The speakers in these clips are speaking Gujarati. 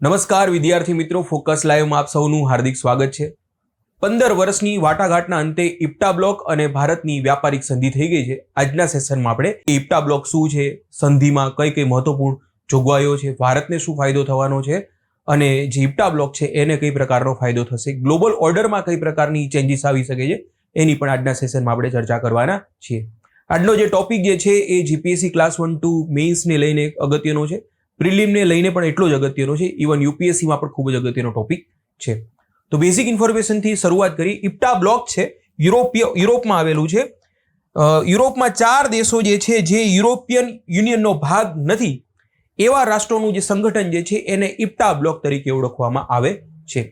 નમસ્કાર વિદ્યાર્થી મિત્રો ફોકસ લાઈવમાં આપ સૌનું હાર્દિક સ્વાગત છે. પંદર વર્ષની વાટાઘાટના અંતે ઇપ્ટા બ્લોક અને ભારતની વ્યાપારિક સંધિ થઈ ગઈ છે. આજના સેશનમાં આપણે ઇપ્ટા બ્લોક શું છે, સંધિમાં કઈ કઈ મહત્વપૂર્ણ જોગવાઈઓ છે, ભારતને શું ફાયદો થવાનો છે અને જે ઇપ્ટા બ્લોક છે એને કઈ પ્રકારનો ફાયદો થશે, ગ્લોબલ ઓર્ડરમાં કઈ પ્રકારની ચેન્જીસ આવી શકે છે, એની પણ આજના સેશનમાં આપણે ચર્ચા કરવાના છીએ. આજનો જે ટોપિક જે છે એ જીપીએસસી ક્લાસ વન ટુ મેઇન્સને લઈને અગત્યનો છે. પ્રિલિમને લઈને પણ એટલો જ અગત્યનો છે. ઇવન યુપીએસસીમાં પણ ખૂબ જ અગત્યનો ટોપિક છે. તો બેઝિક ઇન્ફોર્મેશનથી શરૂઆત કરી. ઇપ્ટા બ્લોક છે. યુરોપીય, યુરોપમાં આવેલું છે. યુરોપમાં ચાર દેશો જે છે જે યુરોપિયન યુનિયનનો ભાગ નથી, એવા રાષ્ટ્રોનું જે સંગઠન જે છે એને ઇપ્ટા બ્લોક તરીકે ઓળખવામાં આવે છે.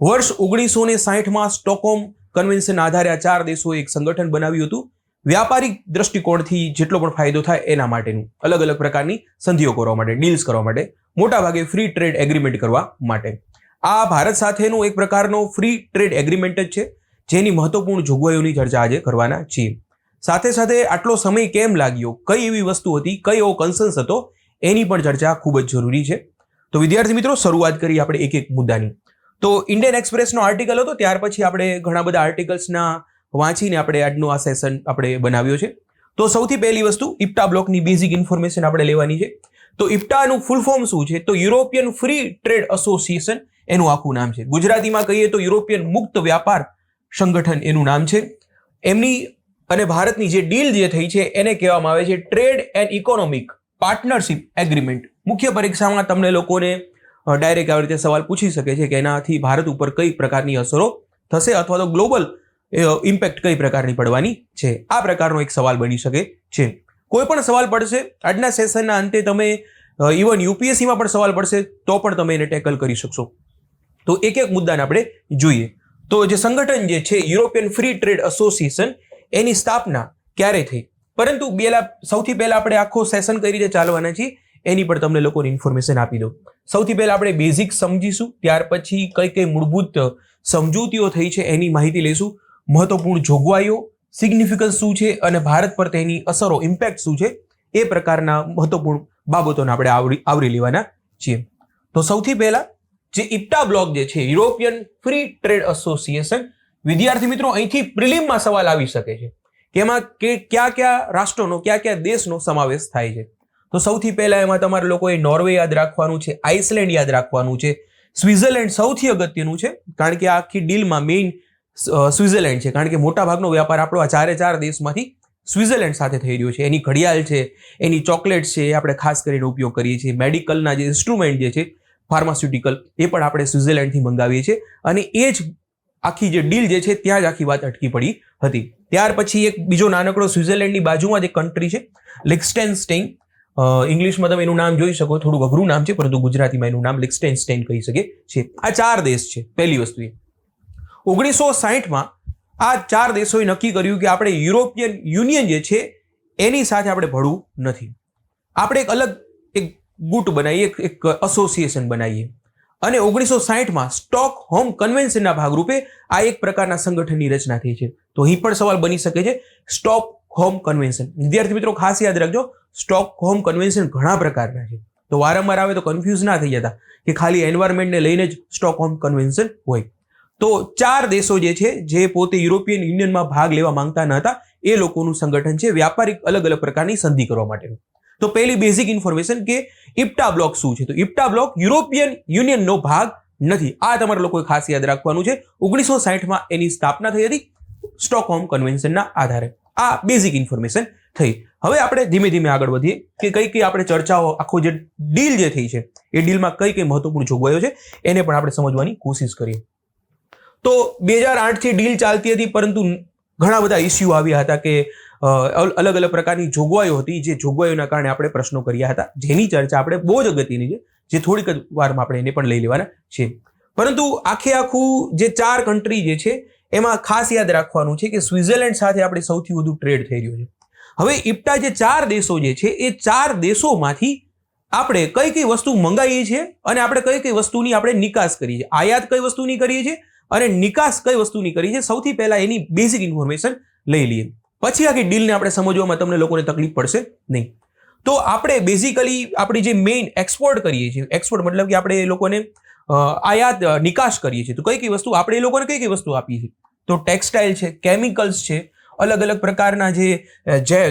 વર્ષ ઓગણીસો ને સાહીઠમાં સ્ટોકહોમ કન્વેન્શન આધારે આ ચાર દેશોએ એક સંગઠન બનાવ્યું હતું. વ્યાપારિક દ્રષ્ટિકોણથી જેટલો પણ ફાયદો થાય એના માટેનું અલગ અલગ પ્રકારની સંધિઓ કરવા માટે, ડીલ્સ કરવા માટે મોટાભાગે ફ્રી ટ્રેડ એગ્રીમેન્ટ કરવા માટે. આ ભારત સાથેનો એક પ્રકારનો ફ્રી ટ્રેડ એગ્રીમેન્ટ જ છે, જેની મહત્વપૂર્ણ જોગવાઈઓની ચર્ચા આજે કરવાના છીએ. સાથે સાથે આટલો સમય કેમ લાગ્યો, કઈ એવી વસ્તુ હતી કઈ એવો કન્સન્સ હતો, એની પણ ચર્ચા ખૂબ જ જરૂરી છે. તો વિદ્યાર્થી મિત્રો, શરૂઆત કરી આપણે એક એક મુદ્દાની. તો ઇન્ડિયન એક્સપ્રેસનો આર્ટિકલ હતો, ત્યાર પછી આપણે ઘણા બધા આર્ટિકલ્સના વાંચીને આપણે આજનું આ સેશન આપણે બનાવ્યો છે. તો સૌથી પહેલી વસ્તુ ઇપ્ટા બ્લોકની બેઝિક ઇન્ફોર્મેશન આપણે લેવાની છે. તો ઇપ્ટાનું ફૂલ ફોર્મ શું છે? તો યુરોપિયન ફ્રી ટ્રેડ એસોસિએશન એનું આખું નામ છે. ગુજરાતીમાં કહીએ તો યુરોપિયન મુક્ત વ્યાપાર સંગઠન એનું નામ છે. એમની અને ભારતની જે ડીલ જે થઈ છે એને કહેવામાં આવે છે trade and economic partnership agreement મુખ્ય પરીક્ષામાં તમને લોકોને ડાયરેક્ટ આવી રીતે સવાલ પૂછી શકે છે કે એનાથી ભારત ઉપર કઈ પ્રકારની અસરો થશે અથવા તો ગ્લોબલ ઇમ્પેક્ટ કઈ પ્રકારની પડવાની છે? આ પ્રકારનો એક સવાલ બની શકે છે. કોઈ પણ સવાલ પડશે, આજના સેશનના અંતે તમે ઇવન યુપીએસસીમાં પણ સવાલ પડશે, તો પણ તમે એને ટેકલ કરી શકશો. તો એક એક મુદ્દાને આપણે જોઈએ. તો જે સંગઠન જે છે યુરોપિયન ફ્રી ટ્રેડ એસોસિએશન એની સ્થાપના ક્યારે થઈ? પરંતુ બેલા, સૌથી પહેલાં આપણે આખો સેશન કઈ રીતે ચાલવાના છીએ, એની પણ તમને લોકોને ઇન્ફોર્મેશન આપી દઉં. સૌથી પહેલાં આપણે બેઝિક સમજીશું, ત્યાર પછી કઈ કઈ મૂળભૂત સમજૂતીઓ થઈ છે, એની માહિતી લઈશું. મહત્વપૂર્ણ જોગવાઈઓ સિગ્નિફિકન્સ શું છે અને ભારત પર તેની અસરો ઇમ્પેક્ટ શું છે, એ પ્રકારના મહત્વપૂર્ણ બાબતોને આપણે આવરી આવરી લેવાના છીએ. તો સૌથી પહેલા જે ઇપ્ટા બ્લોક જે છે, યુરોપિયન ફ્રી ટ્રેડ એસોસિએશન, વિદ્યાર્થી મિત્રો અહીંથી પ્રિલિમમાં સવાલ આવી શકે છે કે એમાં કે કયા કયા રાષ્ટ્રોનો, કયા કયા દેશનો સમાવેશ થાય છે. તો સૌથી પહેલા એમાં તમારે લોકોએ નોર્વે યાદ રાખવાનું છે, આઇસલેન્ડ યાદ રાખવાનું છે, સ્વિટ્ઝરલેન્ડ સૌથી અગત્યનું છે, કારણ કે આખી ડીલમાં મેઇન સ્વિટ્ઝરલેન્ડ છે. કારણ કે મોટાભાગનો વ્યાપાર આપણો આ ચારે ચાર દેશમાંથી સ્વિટ્ઝરલેન્ડ સાથે થઈ રહ્યો છે. એની ઘડિયાળ છે, એની ચોકલેટ્સ છે, એ આપણે ખાસ કરીને ઉપયોગ કરીએ છીએ. મેડિકલના જે ઇન્સ્ટ્રુમેન્ટ જે છે, ફાર્માસ્યુટિકલ, એ પણ આપણે સ્વિટ્ઝરલેન્ડથી મંગાવીએ છીએ. અને એ જ આખી જે ડીલ જે છે, ત્યાં જ આખી વાત અટકી પડી હતી. ત્યાર પછી એક બીજો નાનકડો સ્વિટ્ઝરલેન્ડની બાજુમાં જ કન્ટ્રી છે લિક્સ્ટેન સ્ટેઇન ઇંગ્લિશમાં તમે એનું નામ જોઈ શકો, થોડું અઘરું નામ છે, પરંતુ ગુજરાતીમાં એનું નામ લિક્સ્ટેન સ્ટેઇન કહી શકે છે આ ચાર દેશ છે, પહેલી વસ્તુ એ. ઓગણીસો સાહીઠમાં આ ચાર દેશોએ નક્કી કર્યું કે આપણે યુરોપિયન યુનિયન જે છે, એની સાથે આપણે ભળવું નથી. આપણે એક અલગ એક ગુટ બનાવીએ, એક એક એસોસિએશન બનાવીએ. અને ઓગણીસો સાહીઠમાં સ્ટોક હોમ કન્વેન્શનના ભાગરૂપે આ એક પ્રકારના સંગઠનની રચના થઈ છે. તો અહીં પણ સવાલ બની શકે છે, સ્ટોક હોમ કન્વેન્શન. વિદ્યાર્થી મિત્રો, ખાસ યાદ રાખજો, સ્ટોક હોમ કન્વેન્શન ઘણા પ્રકારના છે. તો વારંવાર આવે તો કન્ફ્યુઝ ના થઈ જતા કે ખાલી એન્વાયરમેન્ટને લઈને જ સ્ટોક હોમ કન્વેન્શન હોય. તો ચાર દેશો જે છે, જે પોતે યુરોપિયન યુનિયનમાં ભાગ લેવા માંગતા ન હતા, એ લોકોનું સંગઠન છે, વ્યાપારિક અલગ અલગ પ્રકારની સંધિ કરવા માટેનું. તો પહેલી બેઝિક ઇન્ફોર્મેશન કે ઇપ્ટા બ્લોક શું છે? તો ઇપ્ટા બ્લોક યુરોપિયન યુનિયનનો ભાગ નથી. આ તમારે લોકોએ ખાસ યાદ રાખવાનું છે. ઓગણીસો સાહીઠમાં એની સ્થાપના થઈ હતી સ્ટોકહોમ કન્વેન્શનના આધારે. આ બેઝિક ઇન્ફોર્મેશન થઈ. હવે આપણે ધીમે ધીમે આગળ વધીએ કે કઈ કઈ આપણે ચર્ચાઓ, આખો જે ડીલ જે થઈ છે, એ ડીલમાં કઈ કઈ મહત્વપૂર્ણ જોગવાઈઓ છે, એને પણ આપણે સમજવાની કોશિશ કરીએ. તો બે હજાર આઠથી ડીલ ચાલતી હતી, પરંતુ ઘણા બધા ઇસ્યુ આવ્યા હતા કે અલગ અલગ પ્રકારની જોગવાઈઓ હતી, જે જોગવાઈઓના કારણે આપણે પ્રશ્નો કર્યા હતા. જેની ચર્ચા આપણે બહુ જ અગત્યની છે, જે થોડીક જ વારમાં આપણે એને પણ લઈ લેવાના છે. પરંતુ આખે આખું જે ચાર કન્ટ્રી જે છે, એમાં ખાસ યાદ રાખવાનું છે કે સ્વિટ્ઝરલેન્ડ સાથે આપણે સૌથી વધુ ટ્રેડ થઈ રહ્યો છે. હવે ઇપ્ટા જે ચાર દેશો જે છે, એ ચાર દેશોમાંથી આપણે કઈ કઈ વસ્તુ મંગાવીએ છીએ અને આપણે કઈ કઈ વસ્તુની આપણે નિકાસ કરીએ છીએ. આયાત કઈ વસ્તુની કરીએ છીએ? અને નિકાસ કઈ વસ્તુની કરી છે? સૌથી પહેલા એની બેઝિક ઇન્ફોર્મેશન લઈ લઈએ. પછી આખી ડીલને આપણે સમજવામાં તમને લોકોને તકલીફ પડશે નહીં. તો આપણે બેઝિકલી આપણી જે મેઇન એક્સપોર્ટ કરીએ છીએ એક્સપોર્ટ મતલબ કે આપણે એ લોકોને આયાત નિકાસ કરીએ છીએ. તો કઈ કઈ વસ્તુ આપણે એ લોકોને કઈ કઈ વસ્તુ આપીએ છીએ? તો ટેક્સટાઇલ છે કેમિકલ્સ છે, અલગ અલગ પ્રકારના જે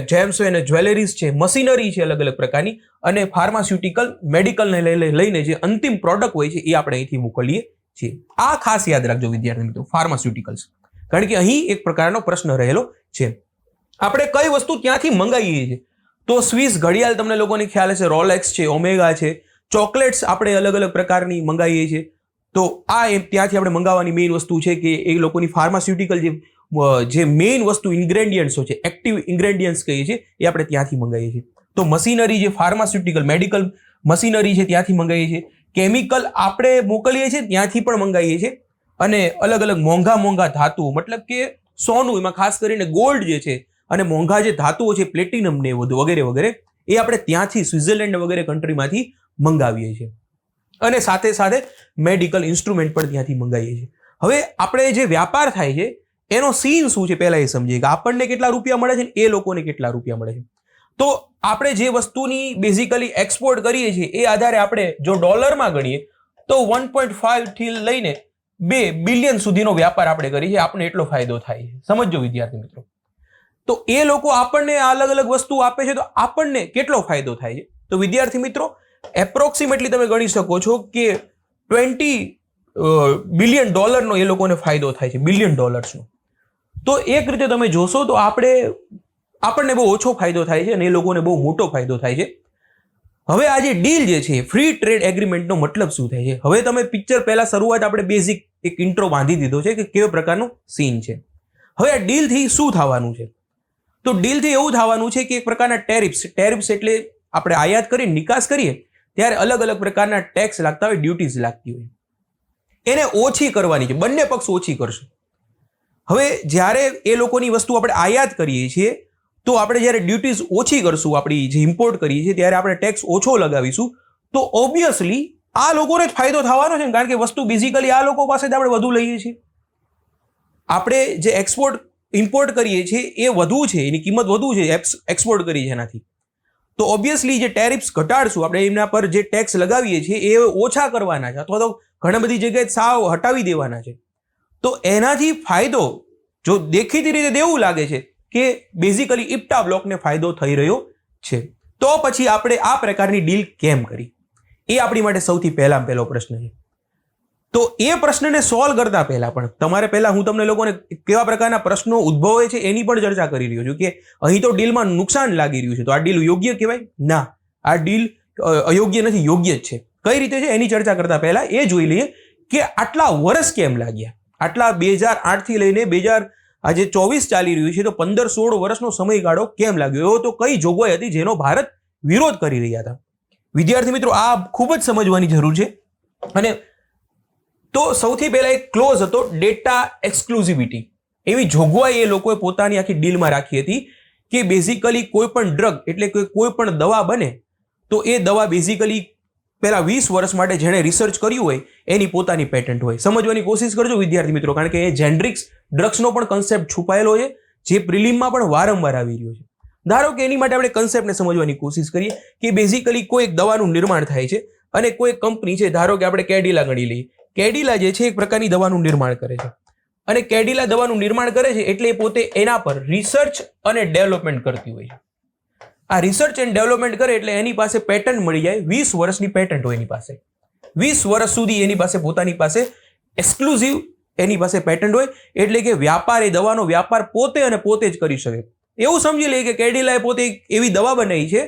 જેમ્સ અને જ્વેલરીઝ છે મશીનરી છે અલગ અલગ પ્રકારની. અને ફાર્માસ્યુટિકલ મેડિકલને લઈ- લઈ- લઈને જે અંતિમ પ્રોડક્ટ હોય છે એ આપણે અહીંથી મોકલીએ. છીએ આ ખાસ યાદ રાખજો વિદ્યાર્થી મિત્રો ફાર્માસ્યુટિકલ્સ કારણ કે અહીં એક પ્રકારનો પ્રશ્ન રહેલો છે. આપણે કઈ વસ્તુ ત્યાંથી મંગાવીએ છીએ? તો સ્વિસ ઘડિયાળ તમને લોકોને ખ્યાલ હશે રોલેક્સ છે ઓમેગા છે. ચોકલેટ્સ આપણે અલગ અલગ પ્રકારની મંગાવીએ છીએ. તો આ એમ ત્યાંથી આપણે મંગાવવાની મેઇન વસ્તુ છે કે એ લોકોની ફાર્માસ્યુટિકલ જે જે મેઇન વસ્તુ ઇન્ગ્રેડિયન્ટ્સો છે એક્ટિવ ઇન્ગ્રેડિયન્ટ્સ કહીએ છીએ, એ આપણે ત્યાંથી મંગાવીએ છીએ. તો મશીનરી જે ફાર્માસ્યુટિકલ મેડિકલ મશીનરી છે ત્યાંથી મંગાવીએ છીએ. કેમિકલ આપણે મોકલીએ છીએ, ત્યાંથી પણ મંગાવીએ છીએ. અને અલગ અલગ મોંઘા મોંઘા ધાતુઓ મતલબ કે સોનું, એમાં ખાસ કરીને ગોલ્ડ જે છે, અને મોંઘા જે ધાતુઓ છે પ્લેટિનમ ને બધું વગેરે વગેરે, એ આપણે ત્યાંથી સ્વિટ્ઝરલેન્ડ વગેરે કન્ટ્રીમાંથી મંગાવીએ છીએ. અને સાથે સાથે મેડિકલ ઇન્સ્ટ્રુમેન્ટ પણ ત્યાંથી મંગાવીએ છીએ. હવે આપણે જે વ્યાપાર થાય છે, એનો સીન શું છે, પહેલાં એ સમજીએ કે આપણને કેટલા રૂપિયા મળે છે ને એ લોકોને કેટલા રૂપિયા મળે છે. તો આપણે જે વસ્તુની બેઝિકલી એક્સપોર્ટ કરીએ છીએ, એ આધારે આપણે જો ડોલરમાં ગણીએ, તો વન પોઈન્ટ ફાઈવથી લઈને બે બિલિયન સુધીનો વ્યાપાર આપણે કરીએ છીએ. આપણને એટલો ફાયદો થાય છે. સમજો વિદ્યાર્થી મિત્રો. તો એ લોકો આપણને અલગ અલગ વસ્તુ આપે છે, તો આપણને કેટલો ફાયદો થાય છે? તો વિદ્યાર્થી મિત્રો એપ્રોક્સિમેટલી તમે ગણી શકો છો કે ટ્વેન્ટી બિલિયન ડોલરનો એ લોકોને ફાયદો થાય છે. બિલિયન ડોલર્સનો તો એક રીતે તમે જોશો તો આપણે આપણને બહુ ઓછો ફાયદો થાય છે અને એ લોકોને બહુ મોટો ફાયદો થાય છે. હવે આ જે ડીલ જે છે ફ્રી ટ્રેડ એગ્રીમેન્ટનો મતલબ શું થાય છે? હવે તમે પિક્ચર પહેલાં શરૂઆત આપણે બેઝિક એક ઇન્ટ્રો બાંધી દીધો છે કે કેવો પ્રકારનો સીન છે. હવે આ ડીલથી શું થવાનું છે? તો ડીલથી એવું થવાનું છે કે એક પ્રકારના ટેરિફ્સ ટેરિફ્સ એટલે આપણે આયાત કરી, નિકાસ કરીએ, ત્યારે અલગ અલગ પ્રકારના ટેક્સ લાગતા હોય ડ્યુટીઝ લાગતી હોય. એને ઓછી કરવાની છે, બંને પક્ષ ઓછી કરશે. હવે જ્યારે એ લોકોની વસ્તુ આપણે આયાત કરીએ છીએ તો આપણે જ્યારે ડ્યુટીઝ ઓછી કરશું, આપણી જે ઇમ્પોર્ટ કરીએ છીએ, ત્યારે આપણે ટેક્સ ઓછો લગાવીશું. તો ઓબ્વિયસલી આ લોકોને જ ફાયદો થવાનો છે કારણ કે વસ્તુ બેઝિકલી આ લોકો પાસે આપણે વધુ લઈએ છીએ. આપણે જે એક્સપોર્ટ ઇમ્પોર્ટ કરીએ છીએ, એ વધુ છે, એની કિંમત વધુ છે એક્સપોર્ટ કરીએ છીએ એનાથી તો ઓબ્વિયસલી જે ટેરિફ્સ ઘટાડશું, આપણે એમના પર જે ટેક્સ લગાવીએ છીએ, એ ઓછા કરવાના છે, અથવા તો ઘણી બધી જગ્યાએ સાવ હટાવી દેવાના છે. તો એનાથી ફાયદો જો દેખીતી રીતે દેવું લાગે છે કે બેઝિકલી ઇપ્ટા બ્લોકને ફાયદો થઈ રહ્યો છે. તો પછી આપણે આ પ્રકારની ડીલ કેમ કરી? એ આપણી માટે સૌથી પહેલા પહેલો પ્રશ્ન છે. તો એ પ્રશ્નને સોલ્વ કરતા પહેલા પણ તમારે પહેલા હું તમને લોકોને કેવા પ્રકારના પ્રશ્નો ઉદ્ભવે છે એની પણ ચર્ચા કરી રહ્યો છું કે અહીં તો ડીલમાં નુકસાન લાગી રહ્યું છે. તો આ ડીલ યોગ્ય કહેવાય? ના. આ ડીલ અયોગ્ય નથી, યોગ્ય જ છે. કઈ રીતે છે? એની ચર્ચા કરતા પહેલા એ જોઈ લઈએ કે આટલા વર્ષ કેમ લાગ્યા? આટલા બે હજાર આઠથી લઈને બે હજાર આજે ચોવીસ ચાલી રહ્યું છે, તો પંદર સોળ વર્ષનો સમયગાળો કેમ લાગ્યો? એવો તો કઈ જોગવાઈ હતી જેનો ભારત વિરોધ કરી રહ્યા હતા. વિદ્યાર્થી મિત્રો, આ ખૂબ જ સમજવાની જરૂર છે. અને તો સૌથી પહેલા એક ક્લોઝ હતો ડેટા એક્સક્લુઝિવિટી એવી જોગવાઈ એ લોકોએ પોતાની આખી ડીલમાં રાખી હતી કે બેઝિકલી કોઈ પણ ડ્રગ એટલે કે કોઈ પણ દવા બને, તો એ દવા બેઝિકલી પહેલા વીસ વર્ષ માટે જેણે રિસર્ચ કર્યું હોય, એની પોતાની પેટન્ટ હોય. સમજવાની કોશિશ કરજો વિદ્યાર્થી મિત્રો, કારણ કે એ જેન્ડ્રિક્સ ડ્રગ્સનો પણ કન્સેપ્ટ છુપાયેલો છે, જે પ્રિલિમમાં પણ વારંવાર આવી રહ્યો છે. ધારો કે એની માટે આપણે કન્સેપ્ટને સમજવાની કોશિશ કરીએ કે બેઝિકલી કોઈ એક દવાનું નિર્માણ થાય છે અને કોઈ કંપની છે, ધારો કે આપણે કેડિલા ગણી લઈએ. કેડિલા જે છે, એક પ્રકારની દવાનું નિર્માણ કરે છે. અને કેડિલા દવાનું નિર્માણ કરે છે એટલે પોતે એના પર રિસર્ચ અને ડેવલપમેન્ટ કરતી હોય છે. આ રિસર્ચ એન્ડ ડેવલપમેન્ટ કરે એટલે એની પાસે પેટન્ટ મળી જાય, વીસ વર્ષની પેટન્ટ હોય એની પાસે. વીસ વર્ષ સુધી એની પાસે પોતાની પાસે એક્સક્લુઝિવ એની પાસે પેટન્ટ હોય, એટલે કે વ્યાપાર એ દવાનો વ્યાપાર પોતે અને પોતે જ કરી શકે. એવું સમજી લઈએ કે કેડિલાએ પોતે એવી દવા બનાવી છે,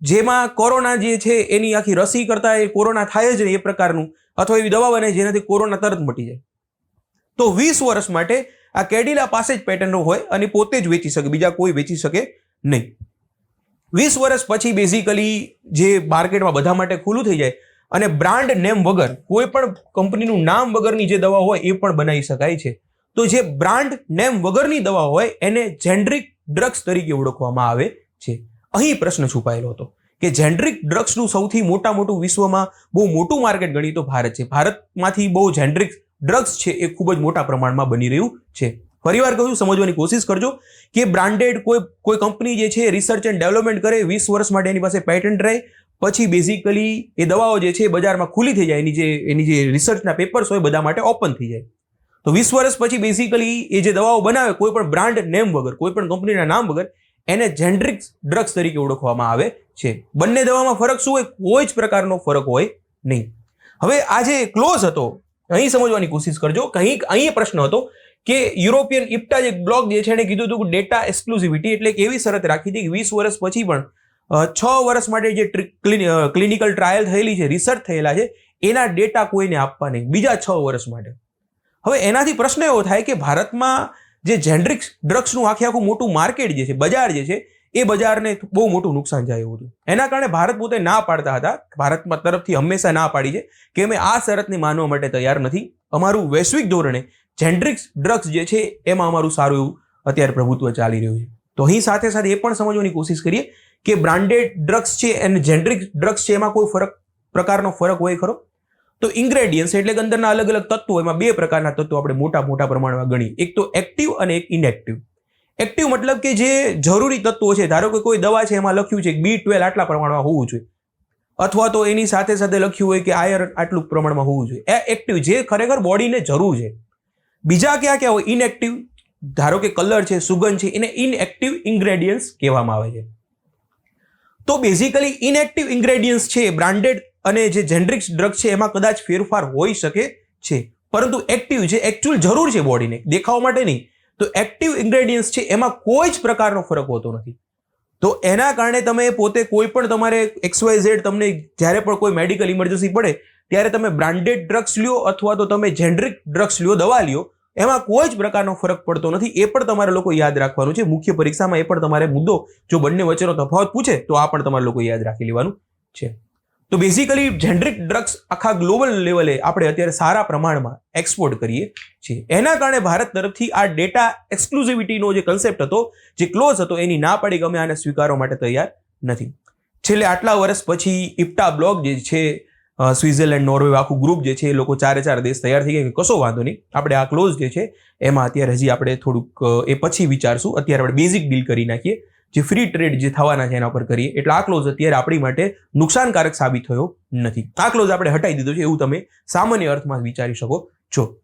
જેમાં કોરોના જે છે એની આખી રસી કરતાં એ કોરોના થાય જ નહીં એ પ્રકારનું, અથવા એવી દવા બને જેનાથી કોરોના તરત મટી જાય. તો વીસ વર્ષ માટે આ કેડિલા પાસે જ પેટર્નો હોય અને પોતે જ વેચી શકે, બીજા કોઈ વેચી શકે નહીં. વીસ વર્ષ પછી બેઝિકલી જે માર્કેટમાં બધા માટે ખુલ્લું થઈ જાય અને બ્રાન્ડ નેમ વગર, કોઈ પણ કંપનીનું નામ વગરની જે દવા હોય એ પણ બનાવી શકાય છે. તો જે બ્રાન્ડ નેમ વગરની દવા હોય, એને જેન્ડ્રિક ડ્રગ્સ તરીકે ઓળખવામાં આવે છે. અહીં પ્રશ્ન છુપાયેલો હતો કે જેન્ડ્રિક ડ્રગ્સનું સૌથી મોટા મોટું વિશ્વમાં બહુ મોટું માર્કેટ ગણી તો ભારત છે. ભારતમાંથી બહુ જેન્ડ્રિક ડ્રગ્સ છે એ ખૂબ જ મોટા પ્રમાણમાં બની રહ્યું છે. ફરીવાર કહું સમજવાની કોશિશ કરજો કે બ્રાન્ડેડ કોઈ કોઈ કંપની જે છે રિસર્ચ એન્ડ ડેવલપમેન્ટ કરે, વીસ વર્ષ માટે એની પાસે પેટન્ટ રહે પછી બેઝિકલી એ દવાઓ જે છે બજારમાં ખુલ્લી થઈ જાય. એની જે એની જે રિસર્ચના પેપર્સ હોય બધા માટે ઓપન થઈ જાય. તો વીસ વર્ષ પછી બેઝિકલી એ જે દવાઓ બનાવે, કોઈ પણ બ્રાન્ડ નેમ વગર, કોઈ પણ કંપનીના નામ વગર, એને જેન્ડ્રિક ડ્રગ્સ તરીકે ઓળખવામાં આવે છે. બંને દવામાં ફરક શું હોય? કોઈ જ પ્રકારનો ફરક હોય નહીં. હવે આ જે ક્લોઝ હતો, અહીં સમજવાની કોશિશ કરજો. કંઈક અહીં પ્રશ્ન હતો કે યુરોપિયન ઇપ્ટા જે બ્લોક જે છે એને કીધું હતું કે ડેટા એક્સક્લુઝિવિટી એટલે એક એવી શરત રાખી હતી કે વીસ વર્ષ પછી પણ છ વર્ષ માટે જે ક્લિનિકલ ટ્રાયલ થયેલી છે, રિસર્ચ થયેલા છે, એના ડેટા કોઈને આપવા નહીં, બીજા છ વર્ષ માટે. હવે એનાથી પ્રશ્ન એવો થાય કે ભારતમાં જે જેન્ડ્રિક ડ્રગ્સનું આખે આખું મોટું માર્કેટ જે છે, બજાર જે છે, એ બજારને બહુ મોટું નુકસાન જાય હતું. એના કારણે ભારત પોતે ના પાડતા હતા, ભારતમાં તરફથી હંમેશા ના પાડી છે, કે અમે આ શરતને માનવા માટે તૈયાર નથી. અમારું વૈશ્વિક ધોરણે જેન્ડ્રિક્સ ડ્રગ્સ જે છે, એમાં અમારું સારું એવું અત્યારે પ્રભુત્વ ચાલી રહ્યું છે. તો અહીં સાથે સાથે એ પણ સમજવાની કોશિશ કરીએ કે બ્રાન્ડેડ ડ્રગ્સ છે અને જેનરિક ડ્રગ્સ છે, એમાં કોઈ ફરક, પ્રકારનો ફરક હોય ખરો? તો ઇન્ગ્રેડિયન્ટ્સ એટલે કે અંદરના અલગ અલગ તત્વો, એમાં બે પ્રકારના તત્વો આપણે મોટા મોટા પ્રમાણમાં ગણીએ. એક તો એક્ટિવ અને એક ઇનએક્ટિવ એક્ટિવ મતલબ કે જે જરૂરી તત્વો છે, ધારો કે કોઈ દવા છે, એમાં લખ્યું છે બી ટ્વેલ્વ આટલા પ્રમાણમાં હોવું જોઈએ. અથવા તો એની સાથે સાથે લખ્યું હોય કે આયરન આટલું પ્રમાણમાં હોવું જોઈએ. એ એક્ટિવ જે ખરેખર બોડીને જરૂર છે. બીજા કયા કયા હોય? ઇનએક્ટિવ ધારો કે કલર છે, સુગંધ છે, એને ઇનએક્ટિવ ઇન્ગ્રેડિયન્ટ્સ કહેવામાં આવે છે. તો બેઝિકલી ઇનએક્ટિવ ઇન્ગ્રેડિયન્ટ્સ છે બ્રાન્ડેડ અને જે જેન્ડ્રિક્સ ડ્રગ છે, એમાં કદાચ ફેરફાર હોઈ શકે છે. પરંતુ એક્ટિવ છે એકચ્યુઅલ જરૂર છે બોડીને દેખાવ માટે નહીં, તો એક્ટિવ ઇન્ગ્રેડિયન્ટ્સ છે, એમાં કોઈ જ પ્રકારનો ફરક હોતો નથી. તો એના કારણે તમે પોતે કોઈ પણ તમારે એક્સવાય ઝેડ તમને જ્યારે પણ કોઈ મેડિકલ ઇમરજન્સી પડે, ત્યારે તમે બ્રાન્ડેડ ડ્રગ્સ લ્યો અથવા તો તમે જેનરિક ડ્રગ્સ લ્યો, દવા લ્યો એમાં કોઈ જ પ્રકારનો ફરક પડતો નથી. એ પણ તમારે લોકો યાદ રાખવાનું છે. મુખ્ય પરીક્ષામાં એ પણ તમારે મુદ્દો જો બંને વચ્ચેનો તફાવત પૂછે, તો આ પણ તમારે લોકો યાદ રાખી લેવાનું છે. તો બેઝિકલી જેન્ડ્રિક ડ્રગ્સ આખા ગ્લોબલ લેવલે આપણે અત્યારે સારા પ્રમાણમાં એક્સપોર્ટ કરીએ છીએ. એના કારણે ભારત તરફથી આ ડેટા એક્સક્લુઝિવિટીનો જે કન્સેપ્ટ હતો, જે ક્લોઝ હતો, એની ના પાડી ગમે આને સ્વીકારવા માટે તૈયાર નથી. છેલ્લે આટલા વર્ષ પછી ઇપ્ટા બ્લોક જે છે અ, સ્વિટ્ઝરલેન્ડ નોર્વે આખું ગ્રુપ જે છે એ લોકો ચારે ચાર દેશ તૈયાર થઈ ગયા કે કશો વાંધો નહીં. આપણે આ ક્લોઝ જે છે એમાં અત્યારે હજી આપણે થોડુંક એ પછી વિચારશું. અત્યારે આપણે બેઝિક ડીલ કરી નાખીએ. જે ફ્રી ટ્રેડ જે થવાના છે એના પર કરીએ. એટલે આ ક્લોઝ અત્યારે આપણી માટે નુકસાનકારક સાબિત થયો નથી. આ ક્લોઝ આપણે હટાવી દીધો છે એવું તમે સામાન્ય અર્થમાં વિચારી શકો છો.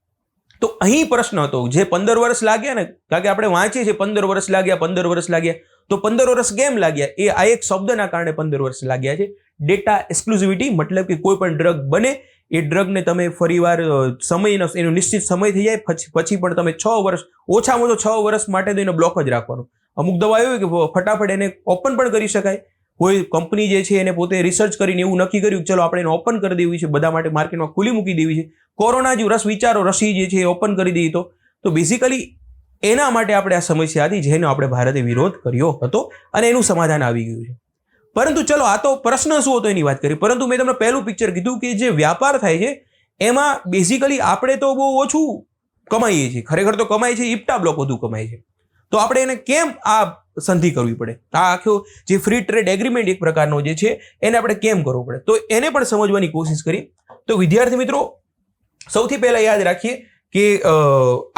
તો અહીં પ્રશ્ન હતો જે પંદર વર્ષ લાગ્યા ને કારણ કે આપણે વાંચીએ છીએ પંદર વર્ષ લાગ્યા પંદર વર્ષ લાગ્યા. તો પંદર વર્ષ કેમ લાગ્યા? એ આ એક શબ્દના કારણે પંદર વર્ષ લાગ્યા છે. ડેટા એક્સક્લુઝિવિટી મતલબ કે કોઈ પણ ડ્રગ બને, એ ડ્રગને તમે ફરીવાર સમય સમયનો, એનો નિશ્ચિત સમય થઈ જાય, પછી પછી પણ તમે છ વર્ષ, ઓછામાં ઓછો છ વર્ષ માટે તો એને બ્લોક જ રાખવાનો. અમુક દવા એવી કે ફટાફટ એને ઓપન પણ કરી શકાય. કોઈ કંપની જે છે એને પોતે રિસર્ચ કરીને એવું નક્કી કર્યું ચલો આપણે એને ઓપન કરી દેવી છે, બધા માટે માર્કેટમાં ખુલ્લી મૂકી દેવી છે. કોરોના જેવું રસ વિચારો રસી જે છે એ ઓપન કરી દઈએ તો તો બેઝિકલી એના માટે આપણે આ સમસ્યા હતી જેનો આપણે ભારતે વિરોધ કર્યો હતો અને એનું સમાધાન આવી ગયું છે. પરંતુ ચલો, આ તો પ્રશ્ન શું હતો એની વાત કરી? પરંતુ મેં તમને પહેલું પિક્ચર કીધું કે જે વ્યાપાર થાય છે, એમાં બેઝિકલી આપણે તો બહુ ઓછું કમાઈએ છીએ. ખરેખર તો કમાય છે ઇપ્ટા બ્લોક વધુ કમાય છે. તો આપણે એને કેમ આ સંધિ કરવી પડે? આ આખો જે ફ્રી ટ્રેડ એગ્રીમેન્ટ એક પ્રકારનો જે છે, એને આપણે કેમ કરવો પડે? તો એને પણ સમજવાની કોશિશ કરી. તો વિદ્યાર્થી મિત્રો, સૌથી પહેલાં યાદ રાખીએ કે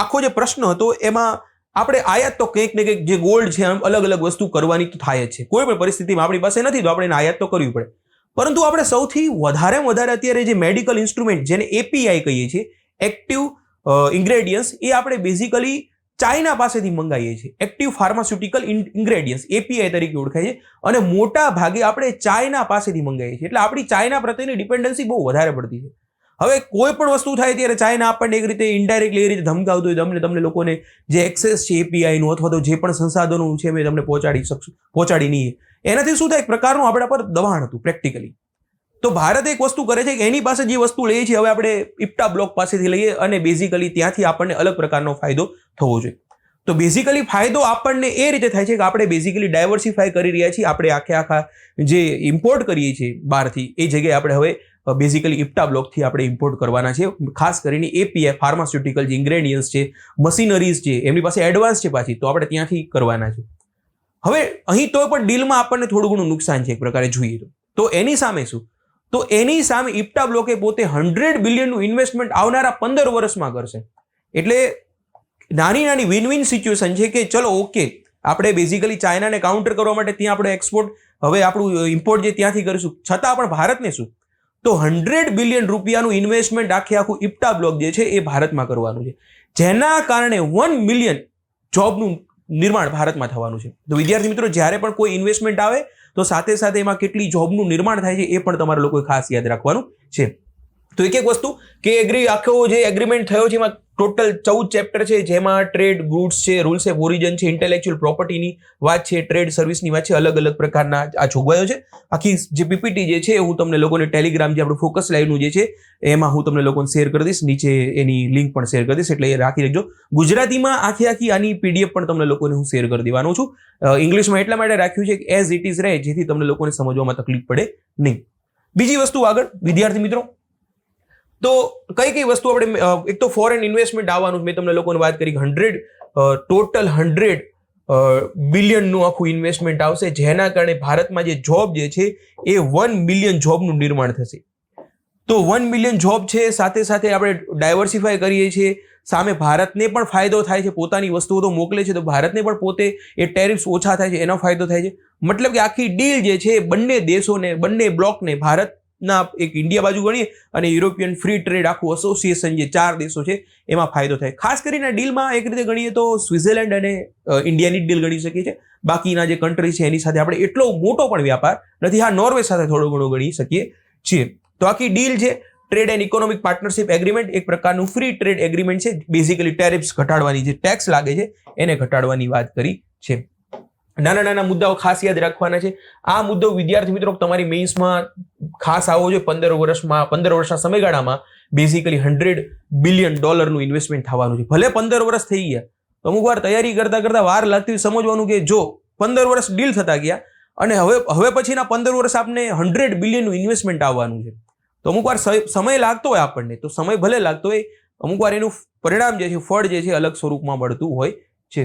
આખો જે પ્રશ્ન હતો, એમાં આપણે આયાત તો કંઈક ને કંઈક જે ગોલ્ડ છે આમ અલગ અલગ વસ્તુ કરવાની થાય છે. કોઈ પણ પરિસ્થિતિમાં આપણી પાસે નથી, તો આપણે આયાત તો કરવી પડે. પરંતુ આપણે સૌથી વધારેમાં વધારે અત્યારે જે મેડિકલ ઇન્સ્ટ્રુમેન્ટ જેને એપીઆઈ કહીએ છીએ એક્ટિવ ઇન્ગ્રેડિયન્ટ્સ એ આપણે બેઝિકલી ચાઇના પાસેથી મંગાવીએ છીએ. એક્ટિવ ફાર્માસ્યુટિકલ ઇન્ગ્રેડિયન્ટ્સ એપીઆઈ તરીકે ઓળખાય છે. અને મોટા ભાગે આપણે ચાઇના પાસેથી મંગાવીએ છીએ. એટલે આપણી ચાઇના પ્રત્યેની ડિપેન્ડન્સી બહુ વધારે પડતી છે. હવે કોઈ પણ વસ્તુ થાય ત્યારે ચાઇના આપણને એક રીતે ઇન્ડાયરેક્ટલી એ રીતે ધમકાવતું હોય તમને તમને લોકોને જે એક્સેસ છે એપીઆઈનું અથવા તો જે પણ સંસાધનો છે મેં તમને પહોંચાડી શકશું, પહોંચાડી નહીં એનાથી શું થાય? એક પ્રકારનું આપણા પર દબાણ હતું પ્રેક્ટિકલી તો ભારત એક વસ્તુ કરે છે કે એની પાસે જે વસ્તુ લઈએ છીએ, હવે આપણે ઇપ્ટા બ્લોક પાસેથી લઈએ અને બેઝિકલી ત્યાંથી આપણને અલગ પ્રકારનો ફાયદો થવો જોઈએ. તો બેઝિકલી ફાયદો આપણને એ રીતે થાય છે કે આપણે બેઝિકલી ડાયવર્સિફાય કરી રહ્યા છીએ, આપણે આખે આખા જે ઇમ્પોર્ટ કરીએ છીએ બહારથી, એ જગ્યાએ આપણે હવે બેઝિકલી ઇપ્ટા બ્લોકથી આપણે ઇમ્પોર્ટ કરવાના છે. ખાસ કરીને એપીઆઈ ફાર્માસ્યુટિકલ જે ઇન્ગ્રેડિયન્ટ્સ છે મશીનરીઝ છે, એમની પાસે એડવાન્સ છે પાછી, તો આપણે ત્યાંથી કરવાના છે. હવે અહીં તો પણ ડીલમાં આપણને થોડું ઘણું નુકસાન છે એક પ્રકારે જોઈએ તો. તો એની સામે શું? તો એની સામે ઇપ્ટા બ્લોકે પોતે હંડ્રેડ બિલિયનનું ઇન્વેસ્ટમેન્ટ આવનારા પંદર વર્ષમાં કરશે. એટલે નાની નાની વિન વિન સિચ્યુએશન છે કે ચલો ઓકે આપણે બેઝિકલી ચાઇનાને કાઉન્ટર કરવા માટે ત્યાં આપણે એક્સપોર્ટ હવે આપણું ઇમ્પોર્ટ જે ત્યાંથી કરીશું. છતાં પણ ભારતને શું? તો હંડ્રેડ બિલિયન રૂપિયાનું ઇન્વેસ્ટમેન્ટ આખે આખું ઇપ્ટા બ્લોક જે છે એ ભારતમાં કરવાનું છે. જેના કારણે વન મિલિયન જોબનું નિર્માણ ભારતમાં થવાનું છે. તો વિદ્યાર્થી મિત્રો, જ્યારે પણ કોઈ ઇન્વેસ્ટમેન્ટ આવે, તો સાથે સાથે એમાં કેટલી જોબનું નિર્માણ થાય છે એ પણ તમારે લોકોએ ખાસ યાદ રાખવાનું છે. તો એક એક વસ્તુ કે એગ્રી આખો જે એગ્રીમેન્ટ થયો છે, એમાં ટોટલ ચૌદ ચેપ્ટર છે, જેમાં ટ્રેડ ગુડ્સ છે રૂલ્સ ઓફ ઓરિજન છે ઇન્ટેલેક્ચ્યુઅલ પ્રોપર્ટીની વાત છે ટ્રેડ સર્વિસની વાત છે, અલગ અલગ પ્રકારના આ જોગવાઈઓ છે. આખી જે પીપીટી જે છે, હું તમને લોકોને ટેલિગ્રામ જે આપણું ફોકસ લાઈવનું જે છે, એમાં હું તમને લોકોને શેર કરી દઈશ. નીચે એની લિંક પણ શેર કરી દઈશ, એટલે એ રાખી લેજો ગુજરાતીમાં આખી આખી આની પીડીએફ પણ તમને લોકોને હું શેર કરી દેવાનો છું. ઇંગ્લિશમાં એટલા માટે રાખ્યું છે કે એઝ ઇટ ઇઝ રહે, જેથી તમને લોકોને સમજવામાં તકલીફ પડે નહીં. બીજી વસ્તુ આગળ, વિદ્યાર્થી મિત્રો તો કઈ કઈ વસ્તુ આપણે એક તો ફોરેન ઇન્વેસ્ટમેન્ટ આવવાનું મેં તમને લોકોને વાત કરી હંડ્રેડ ટોટલ હંડ્રેડ બિલિયનનું આખું ઇન્વેસ્ટમેન્ટ આવશે, જેના કારણે ભારતમાં જે જોબ જે છે એ વન મિલિયન જોબનું નિર્માણ થશે. તો વન મિલિયન જોબ છે, સાથે સાથે આપણે ડાયવર્સિફાય કરીએ છીએ. સામે ભારતને પણ ફાયદો થાય છે, પોતાની વસ્તુઓ તો મોકલે છે, તો ભારતને પણ પોતે એ ટેરિફ્સ ઓછા થાય છે, એનો ફાયદો થાય છે. મતલબ કે આખી ડીલ જે છે બંને દેશોને, બંને બ્લોકને ભારતના એક ઇન્ડિયા બાજુ ગણીએ અને યુરોપિયન ફ્રી ટ્રેડ આખું એસોસિએશન જે ચાર દેશો છે, એમાં ફાયદો થાય. ખાસ કરીને ડીલમાં એક રીતે ગણીએ તો સ્વિટ્ઝરલેન્ડ અને ઇન્ડિયાની ઇન્ડિયાની ડીલ ગણી શકીએ છીએ. બાકીના જે કન્ટ્રી છે, એની સાથે આપણે એટલો મોટો પણ વ્યાપાર નથી. હા નોર્વે સાથે થોડો ઘણો ગણી શકીએ છીએ. તો આખી ડીલ છે trade and economic partnership agreement એક પ્રકારનું ફ્રી ટ્રેડ એગ્રીમેન્ટ છે. બેઝિકલી ટેરિફ્સ ઘટાડવાની જે ટેક્સ લાગે છે, એને ઘટાડવાની વાત કરી છે. નાના નાના મુદ્દાઓ ખાસ યાદ રાખવાના છે. આ મુદ્દો વિદ્યાર્થી મિત્રો તમારી મેઇન્સમાં ખાસ આવો જોઈએ. પંદર વર્ષમાં, પંદર વર્ષના સમયગાળામાં બેઝિકલી હંડ્રેડ બિલિયન ડોલરનું ઇન્વેસ્ટમેન્ટ થવાનું છે. ભલે પંદર વર્ષ થઈ ગયા, તો અમુક વાર તૈયારી કરતા કરતા વાર લાગતી સમજવાનું કે જો પંદર વર્ષ ડીલ થતા ગયા અને હવે હવે પછીના પંદર વર્ષ આપને હંડ્રેડ બિલિયનનું ઇન્વેસ્ટમેન્ટ આવવાનું છે. તો અમુક વાર સમય લાગતો હોય આપણને. તો સમય ભલે લાગતો હોય, અમુક વાર એનું પરિણામ જે છે, ફળ જે છે, અલગ સ્વરૂપમાં મળતું હોય છે.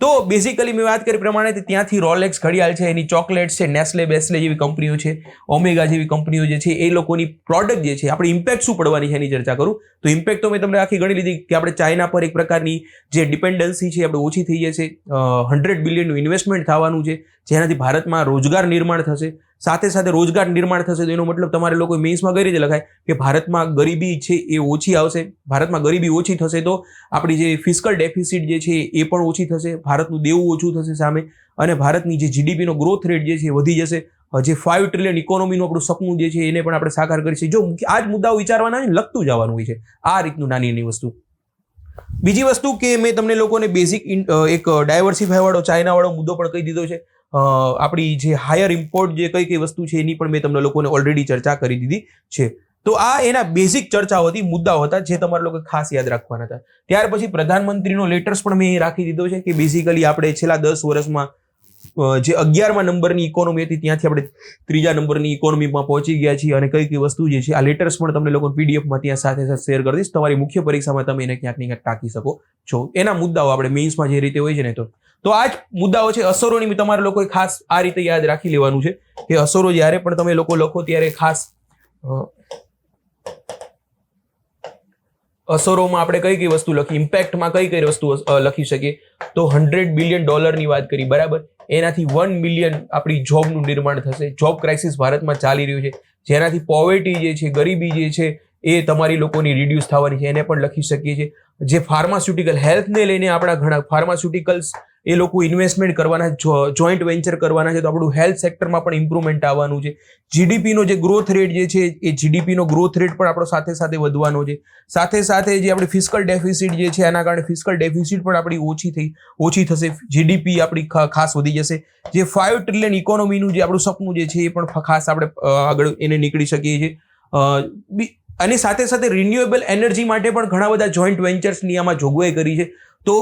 તો બેઝિકલી મેં વાત કરી પ્રમાણે ત્યાંથી રોલેક્સ ઘડિયાળ છે, એની ચોકલેટ્સ છે નેસ્લે બેસ્લે જેવી કંપનીઓ છે ઓમેગા જેવી કંપનીઓ જે છે, એ લોકોની પ્રોડક્ટ જે છે, આપણે ઇમ્પેક્ટ શું પડવાની છે એની ચર્ચા કરું? તો ઇમ્પેક્ટ તો મેં તમને આખી ગણી લીધી કે આપણે ચાઇના પર એક પ્રકારની જે ડિપેન્ડન્સી છે આપણે ઓછી થઈ જશે. હંડ્રેડ બિલિયનનું ઇન્વેસ્ટમેન્ટ થવાનું છે, જેનાથી ભારતમાં રોજગાર નિર્માણ થશે. સાથે સાથે રોજગાર નિર્માણ થશે તો એનો મતલબ તમારે લોકો મેન્સમાં કઈ રીતે લખાય કે ભારતમાં ગરીબી છે એ ઓછી આવશે. ભારતમાં ગરીબી ઓછી થશે તો આપણી જે ફિસ્કલ ડેફિસિટ જે છે એ પણ ઓછી થશે, ભારતનું દેવું ઓછું થશે સામે અને ભારતની જે જીડીપીનો ગ્રોથ રેટ જે છે વધી જશે. જે ફાઇવ ટ્રિલિયન ઇકોનોમીનું આપણું સપનું જે છે એને પણ આપણે સાકાર કરીશું જો આ જ મુદ્દાઓ વિચારવાના છે લખતું જવાનું હોય છે. આ રીતનું નાની નાની વસ્તુ. બીજી વસ્તુ કે મેં તમને લોકોને બેઝિક એક ડાયવર્સિફાય વાળો, ચાઇના વાળો મુદ્દો પણ કહી દીધો છે. આપણી જે હાયર ઇમ્પોર્ટ જે કઈ કઈ વસ્તુ છે એની પણ મેં તમને લોકોને ઓલરેડી ચર્ચા કરી દીધી છે. તો આ એના બેઝિક ચર્ચાઓ હતી મુદ્દાઓ હતા જે તમારે લોકો ખાસ યાદ રાખવાના હતા. ત્યાર પછી પ્રધાનમંત્રીનો લેટર્સ પણ મેં રાખી દીધો છે કે બેઝિકલી આપણે છેલ્લા દસ વર્ષમાં જે અગિયારમા નંબરની ઇકોનોમી હતી ત્યાંથી આપણે ત્રીજા નંબરની ઇકોનોમીમાં પહોંચી ગયા છીએ અને કઈ કઈ વસ્તુ જે છે આ લેટર્સ પણ તમને લોકો પીડીએફમાં ત્યાં સાથે સાથે શેર કરી દઈશ. તમારી મુખ્ય પરીક્ષામાં તમે એને ક્યાંક ને ક્યાંક ટાંકી શકો છો. એના મુદ્દાઓ આપણે મેઇન્સમાં જે રીતે હોય છે ને તો તો આ જ મુદ્દાઓ છે. અસરોની તમારે લોકોએ ખાસ આ રીતે યાદ રાખી લેવાનું છે કે અસરો જ્યારે પણ તમે લોકો લખો ત્યારે ખાસ અસરોમાં આપણે કઈ કઈ વસ્તુ લખી ઇમ્પેક્ટમાં કઈ કઈ વસ્તુ લખી શકીએ? તો હંડ્રેડ બિલિયન ડોલરની વાત કરી, બરાબર? એનાથી વન મિલિયન આપણી જોબનું નિર્માણ થશે. જોબ ક્રાઇસિસ ભારતમાં ચાલી રહ્યું છે. જેનાથી પોવર્ટી જે છે, ગરીબી જે છે, એ તમારી લોકોની રિડ્યુસ થવાની છે. એને પણ લખી શકીએ છીએ. જે ફાર્માસ્યુટિકલ હેલ્થને લઈને આપણા ઘણા ફાર્માસ્યુટિકલ્સ એ લોકો ઇન્વેસ્ટમેન્ટ કરવાના જોઈન્ટ વેન્ચર કરવાના છે, તો આપણું હેલ્થ સેક્ટરમાં પણ ઇમ્પ્રુવમેન્ટ આવવાનું છે. જીડીપીનો જે ગ્રોથ રેટ જે છે, એ જીડીપીનો ગ્રોથ રેટ પણ આપણો સાથે સાથે વધવાનો છે. સાથે સાથે જે આપણી ફિસ્કલ ડેફિસિટ જે છે, એના કારણે ફિસ્કલ ડેફિસિટ પણ આપણી ઓછી થઈ, ઓછી થશે. જીડીપી આપણી ખાસ વધી જશે. જે ફાઇવ ટ્રિલિયન ઇકોનોમીનું જે આપણું સપનું જે છે, એ પણ ખાસ આપણે આગળ એને નીકળી શકીએ છીએ. અને સાથે સાથે રિન્યુએબલ એનર્જી માટે પણ ઘણા બધા જોઈન્ટ વેન્ચર્સની આમાં જોગવાઈ કરી છે. તો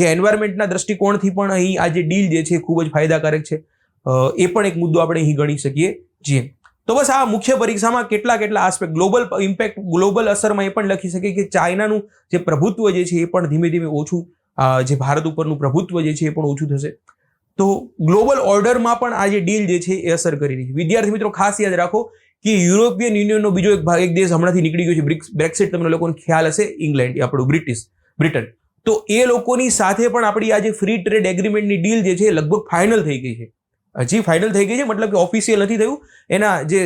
જે એન્વાયરમેન્ટના દ્રષ્ટિકોણથી પણ અહીં આ જે ડીલ જે છે ખૂબ જ ફાયદાકારક છે. એ પણ એક મુદ્દો આપણે અહીં ગણી શકીએ છીએ. તો બસ આ મુખ્ય પરીક્ષામાં કેટલા કેટલા આસ્પેક્ટ ગ્લોબલ ઇમ્પેક્ટ ગ્લોબલ અસરમાં એ પણ લખી શકીએ કે ચાઇનાનું જે પ્રભુત્વ જે છે એ પણ ધીમે ધીમે ઓછું જે ભારત ઉપરનું પ્રભુત્વ જે છે એ પણ ઓછું થશે. તો ગ્લોબલ ઓર્ડરમાં પણ આ જે ડીલ જે છે એ અસર કરી રહી છે. વિદ્યાર્થી મિત્રો, ખાસ યાદ રાખો કે યુરોપિયન યુનિયનનો બીજો એક ભાગ, એક દેશ હમણાંથી નીકળી ગયો છે, બ્રિક્સ, બ્રેક્સિટ, તમને લોકોને ખ્યાલ હશે, ઇંગ્લેન્ડ આપણું બ્રિટિશ, બ્રિટન. તો એ લોકોની સાથે પણ આપણી આ જે ફ્રી ટ્રેડ એગ્રીમેન્ટની ડીલ જે છે લગભગ ફાઇનલ થઈ ગઈ છે. હજી ફાઇનલ થઈ ગઈ છે, મતલબ કે ઓફિશિયલ નથી થયું. એના જે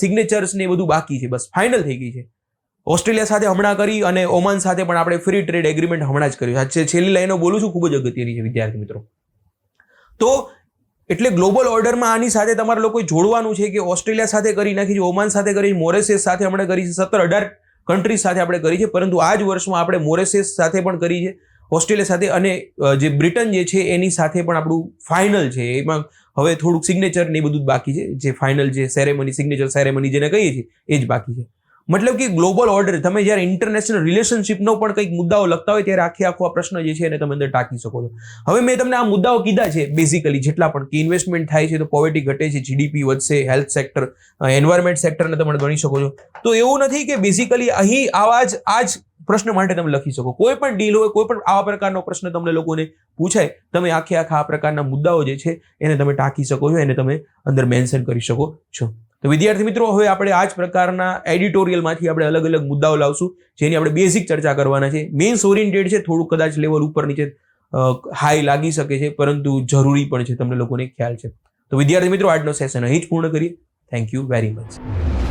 સિગ્નેચર્સ ને એ બધું બાકી છે, બસ ફાઇનલ થઈ ગઈ છે. ઓસ્ટ્રેલિયા સાથે હમણાં કરી અને ઓમાન સાથે પણ આપણે ફ્રી ટ્રેડ એગ્રીમેન્ટ હમણાં જ કર્યું આજે છેલ્લી લાઈનો બોલું છું, ખૂબ જ અગત્યની છે, વિદ્યાર્થી મિત્રો. તો એટલે ગ્લોબલ ઓર્ડરમાં આની સાથે તમારે લોકોએ જોડવાનું છે કે ઓસ્ટ્રેલિયા સાથે કરી નાખી છે, ઓમાન સાથે કરી મોરેસિયસ સાથે હમણાં કરી છે, સત્તર અઢાર કન્ટ્રીઝ સાથે આપણે કરી છે, પરંતુ આ જ વર્ષમાં આપણે મોરેસેસ સાથે પણ કરી છે ઓસ્ટ્રેલિયા સાથે અને જે બ્રિટન જે છે, એની સાથે પણ આપણું ફાઇનલ છે. એમાં હવે થોડુંક સિગ્નેચર ને એ બધું જ બાકી છે. જે ફાઇનલ જે સેરેમની સિગ્નેચર સેરેમની જેને કહીએ છીએ, એ જ બાકી છે. મતલબ કે ગ્લોબલ ઓર્ડર તમે જ્યારે ઇન્ટરનેશનલ રિલેશનશિપનો પણ કંઈક મુદ્દાઓ લખતા હોય ત્યારે આખે આખો આ પ્રશ્ન જે છે એને તમે અંદર ટાંકી શકો છો. હવે મેં તમને આ મુદ્દાઓ કીધા છે બેઝિકલી જેટલા પણ, કે ઇન્વેસ્ટમેન્ટ થાય છે તો પોવર્ટી ઘટે છે જીડીપી વધશે હેલ્થ સેક્ટર એન્વાયરમેન્ટ સેક્ટરને તમે ગણી શકો છો. તો એવું નથી કે બેઝિકલી અહીં આવા જ, આ જ પ્રશ્ન માટે તમે લખી શકો. કોઈ પણ ડીલ હોય, કોઈ પણ આવા પ્રકારનો પ્રશ્ન તમને લોકોને પૂછાય, તમે આખે આખા આ પ્રકારના મુદ્દાઓ જે છે એને તમે ટાંકી શકો છો, એને તમે અંદર મેન્શન કરી શકો છો. તો વિદ્યાર્થી મિત્રો, હવે આપણે આ જ પ્રકારના એડિટોરિયલમાંથી આપણે અલગ અલગ મુદ્દાઓ લાવશું, જેની આપણે બેઝિક ચર્ચા કરવાના છે. મેન્સ ઓરિએન્ટેડ છે, થોડું કદાચ લેવલ ઉપર નીચે હાઈ લાગી શકે છે, પરંતુ જરૂરી પણ છે, તમને લોકોને ખ્યાલ છે. તો વિદ્યાર્થી મિત્રો, આજનો સેશન અહીં જ પૂર્ણ કરીએ. Thank you very much